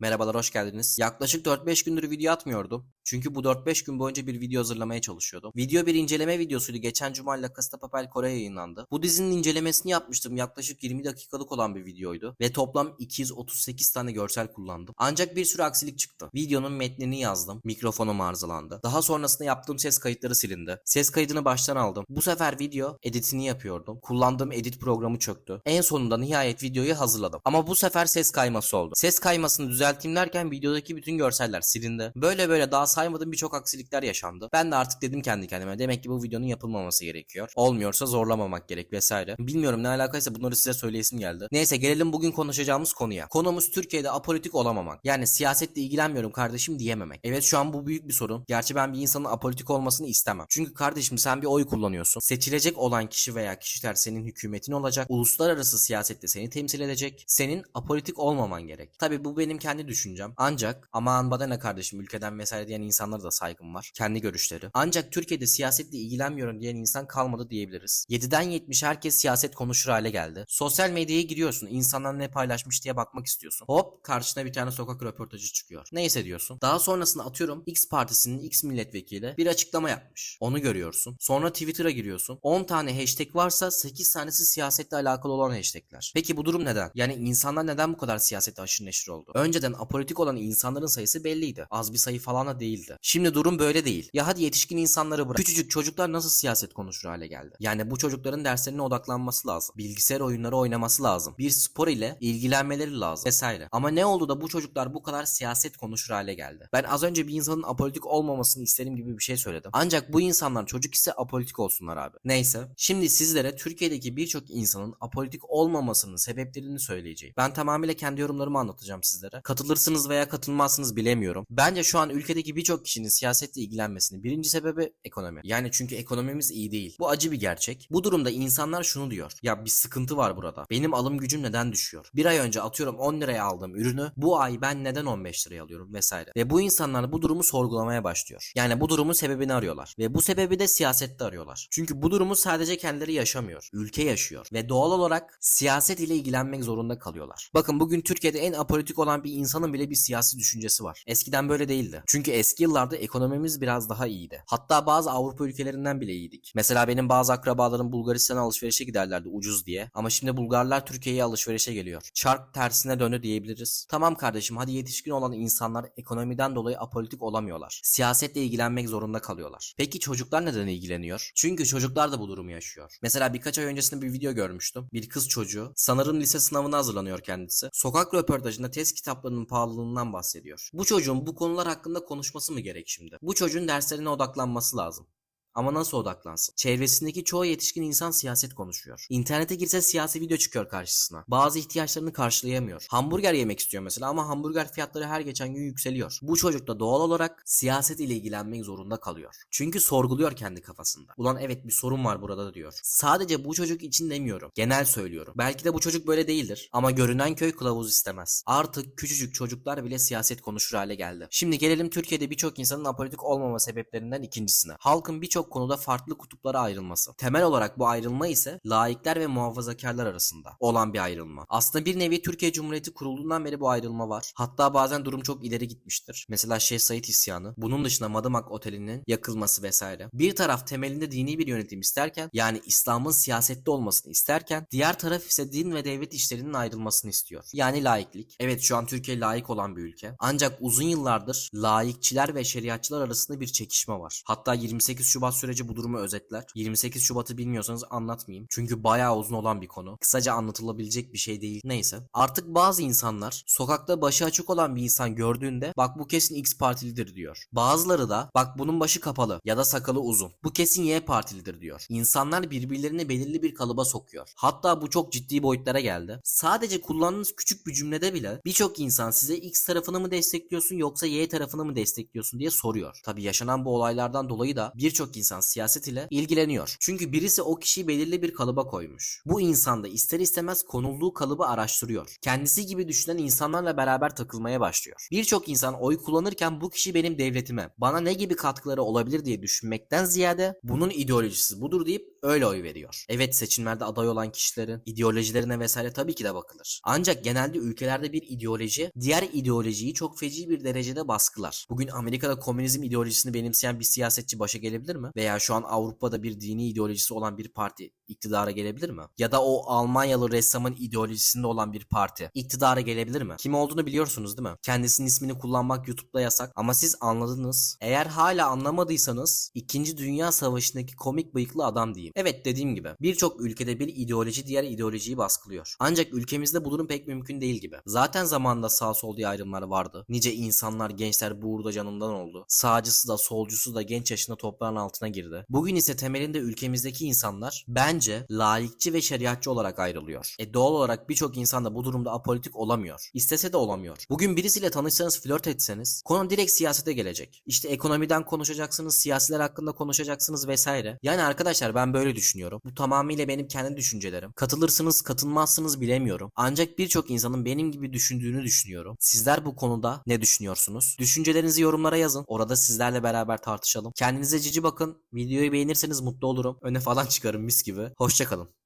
Merhabalar hoş geldiniz. Yaklaşık 4-5 gündür video atmıyordum. Çünkü bu 4-5 gün boyunca bir video hazırlamaya çalışıyordum. Video bir inceleme videosuydu. Geçen cuma La Casa Papel Kore yayınlandı. Bu dizinin incelemesini yapmıştım. Yaklaşık 20 dakikalık olan bir videoydu. Ve toplam 238 tane görsel kullandım. Ancak bir sürü aksilik çıktı. Videonun metnini yazdım. Mikrofonum arızalandı. Daha sonrasında yaptığım ses kayıtları silindi. Ses kaydını baştan aldım. Bu sefer video editini yapıyordum. Kullandığım edit programı çöktü. En sonunda nihayet videoyu hazırladım. Ama bu sefer ses kayması oldu. Ses kaymasını düzelteyim derken videodaki bütün görseller silindi. Böyle böyle daha saymadığım birçok aksilikler yaşandı. Ben de artık dedim kendi kendime demek ki bu videonun yapılmaması gerekiyor. Olmuyorsa zorlamamak gerek vesaire. Bilmiyorum ne alakaysa bunları size söyleyesim geldi. Neyse gelelim bugün konuşacağımız konuya. Konumuz Türkiye'de apolitik olamamak. Yani siyasetle ilgilenmiyorum kardeşim diyememek. Evet şu an bu büyük bir sorun. Gerçi ben bir insanın apolitik olmasını istemem. Çünkü kardeşim sen bir oy kullanıyorsun. Seçilecek olan kişi veya kişiler senin hükümetin olacak. Uluslararası siyasette seni temsil edecek. Senin apolitik olmaman gerek. Tabi bu benim kendi düşüncem. Ancak aman bana ne kardeşim ülkeden vesaire diyen insanlara da saygım var. Kendi görüşleri. Ancak Türkiye'de siyasetle ilgilenmiyorum diyen insan kalmadı diyebiliriz. 7'den 70 herkes siyaset konuşur hale geldi. Sosyal medyaya giriyorsun. insanlar ne paylaşmış diye bakmak istiyorsun. Hop karşına bir tane sokak röportajı çıkıyor. Neyse diyorsun. Daha sonrasında atıyorum X partisinin X milletvekili bir açıklama yapmış. Onu görüyorsun. Sonra Twitter'a giriyorsun. 10 tane hashtag varsa 8 tanesi siyasetle alakalı olan hashtagler. Peki bu durum neden? Yani insanlar neden bu kadar siyasete aşırı neşir oldu? Önceden apolitik olan insanların sayısı belliydi. Az bir sayı falan da değildi. Şimdi durum böyle değil. Ya hadi yetişkin insanları bırak. Küçücük çocuklar nasıl siyaset konuşur hale geldi? Yani bu çocukların derslerine odaklanması lazım. Bilgisayar oyunları oynaması lazım. Bir spor ile ilgilenmeleri lazım vesaire. Ama ne oldu da bu çocuklar bu kadar siyaset konuşur hale geldi? Ben az önce bir insanın apolitik olmamasını isterim gibi bir şey söyledim. Ancak bu insanlar çocuk ise apolitik olsunlar abi. Neyse. Şimdi sizlere Türkiye'deki birçok insanın apolitik olmamasının sebeplerini söyleyeceğim. Ben tamamıyla kendi yorumlarımı anlatacağım sizlere. Katılırsınız veya katılmazsınız bilemiyorum. Bence şu an ülkedeki birçok kişinin siyasetle ilgilenmesinin birinci sebebi ekonomi. Yani çünkü ekonomimiz iyi değil. Bu acı bir gerçek. Bu durumda insanlar şunu diyor. Ya bir sıkıntı var burada. Benim alım gücüm neden düşüyor? Bir ay önce atıyorum 10 liraya aldığım ürünü bu ay ben neden 15 liraya alıyorum vesaire. Ve bu insanlar bu durumu sorgulamaya başlıyor. Yani bu durumun sebebini arıyorlar. Ve bu sebebi de siyasette arıyorlar. Çünkü bu durumu sadece kendileri yaşamıyor. Ülke yaşıyor. Ve doğal olarak siyaset ile ilgilenmek zorunda kalıyorlar. Bakın bugün Türkiye'de en apolitik olan bir insanın bile bir siyasi düşüncesi var. Eskiden böyle değildi. Çünkü eski yıllarda ekonomimiz biraz daha iyiydi. Hatta bazı Avrupa ülkelerinden bile iyiydik. Mesela benim bazı akrabalarım Bulgaristan'a alışverişe giderlerdi ucuz diye. Ama şimdi Bulgarlar Türkiye'ye alışverişe geliyor. Çark tersine döndü diyebiliriz. Tamam kardeşim hadi yetişkin olan insanlar ekonomiden dolayı apolitik olamıyorlar. Siyasetle ilgilenmek zorunda kalıyorlar. Peki çocuklar neden ilgileniyor? Çünkü çocuklar da bu durumu yaşıyor. Mesela birkaç ay öncesinde bir video görmüştüm. Bir kız çocuğu sanırım lise sınavına hazırlanıyor kendisi. Sokak röportajında test kitaplarının pahalılığından bahsediyor. Bu çocuğun bu konular hakkında konuşması mı gerek şimdi? Bu çocuğun derslerine odaklanması lazım. Ama nasıl odaklansın? Çevresindeki çoğu yetişkin insan siyaset konuşuyor. İnternete girse siyasi video çıkıyor karşısına. Bazı ihtiyaçlarını karşılayamıyor. Hamburger yemek istiyor mesela ama hamburger fiyatları her geçen gün yükseliyor. Bu çocuk da doğal olarak siyaset ile ilgilenmek zorunda kalıyor. Çünkü sorguluyor kendi kafasında. Ulan evet bir sorun var burada da diyor. Sadece bu çocuk için demiyorum. Genel söylüyorum. Belki de bu çocuk böyle değildir. Ama görünen köy kılavuz istemez. Artık küçücük çocuklar bile siyaset konuşur hale geldi. Şimdi gelelim Türkiye'de birçok insanın apolitik olmama sebeplerinden ikincisine. Halkın birçok konuda farklı kutuplara ayrılması. Temel olarak bu ayrılma ise laikler ve muhafazakarlar arasında olan bir ayrılma. Aslında bir nevi Türkiye Cumhuriyeti kurulduğundan beri bu ayrılma var. Hatta bazen durum çok ileri gitmiştir. Mesela Şeyh Said isyanı, bunun dışında Madımak Oteli'nin yakılması vesaire. Bir taraf temelinde dini bir yönetim isterken yani İslam'ın siyasette olmasını isterken diğer taraf ise din ve devlet işlerinin ayrılmasını istiyor. Yani laiklik. Evet şu an Türkiye layık olan bir ülke. Ancak uzun yıllardır laikçiler ve şeriatçılar arasında bir çekişme var. Hatta 28 Şubat süreci bu durumu özetler. 28 Şubat'ı bilmiyorsanız anlatmayayım. Çünkü bayağı uzun olan bir konu. Kısaca anlatılabilecek bir şey değil. Neyse. Artık bazı insanlar sokakta başı açık olan bir insan gördüğünde bak bu kesin X partilidir diyor. Bazıları da bak bunun başı kapalı ya da sakalı uzun. Bu kesin Y partilidir diyor. İnsanlar birbirlerini belirli bir kalıba sokuyor. Hatta bu çok ciddi boyutlara geldi. Sadece kullandığınız küçük bir cümlede bile birçok insan size X tarafını mı destekliyorsun yoksa Y tarafını mı destekliyorsun diye soruyor. Tabi yaşanan bu olaylardan dolayı da birçok insan siyaset ile ilgileniyor. Çünkü birisi o kişiyi belirli bir kalıba koymuş. Bu insan da ister istemez konulduğu kalıbı araştırıyor. Kendisi gibi düşünen insanlarla beraber takılmaya başlıyor. Birçok insan oy kullanırken bu kişi benim devletime, bana ne gibi katkıları olabilir diye düşünmekten ziyade bunun ideolojisi budur deyip öyle oy veriyor. Evet seçimlerde aday olan kişilerin ideolojilerine vesaire tabii ki de bakılır. Ancak genelde ülkelerde bir ideoloji diğer ideolojiyi çok feci bir derecede baskılar. Bugün Amerika'da komünizm ideolojisini benimseyen bir siyasetçi başa gelebilir mi? Veya şu an Avrupa'da bir dini ideolojisi olan bir parti iktidara gelebilir mi? Ya da o Almanyalı ressamın ideolojisinde olan bir parti iktidara gelebilir mi? Kim olduğunu biliyorsunuz değil mi? Kendisinin ismini kullanmak YouTube'da yasak ama siz anladınız. Eğer hala anlamadıysanız 2. Dünya Savaşı'ndaki komik bıyıklı adam diyeyim. Evet dediğim gibi birçok ülkede bir ideoloji diğer ideolojiyi baskılıyor. Ancak ülkemizde bu durum pek mümkün değil gibi. Zaten zamanında sağ sol diye ayrımlar vardı. Nice insanlar gençler bu uğurda canından oldu. Sağcısı da solcusu da genç yaşında toprağın altına girdi. Bugün ise temelinde ülkemizdeki insanlar bence laikçi ve şeriatçı olarak ayrılıyor. E doğal olarak birçok insan da bu durumda apolitik olamıyor. İstese de olamıyor. Bugün birisiyle tanışsanız flört etseniz konu direkt siyasete gelecek. İşte ekonomiden konuşacaksınız, siyasiler hakkında konuşacaksınız vesaire. Yani arkadaşlar ben böyle düşünüyorum. Bu tamamıyla benim kendi düşüncelerim. Katılırsınız, katılmazsınız bilemiyorum. Ancak birçok insanın benim gibi düşündüğünü düşünüyorum. Sizler bu konuda ne düşünüyorsunuz? Düşüncelerinizi yorumlara yazın. Orada sizlerle beraber tartışalım. Kendinize cici bakın. Videoyu beğenirseniz mutlu olurum. Öne falan çıkarım mis gibi. Hoşçakalın.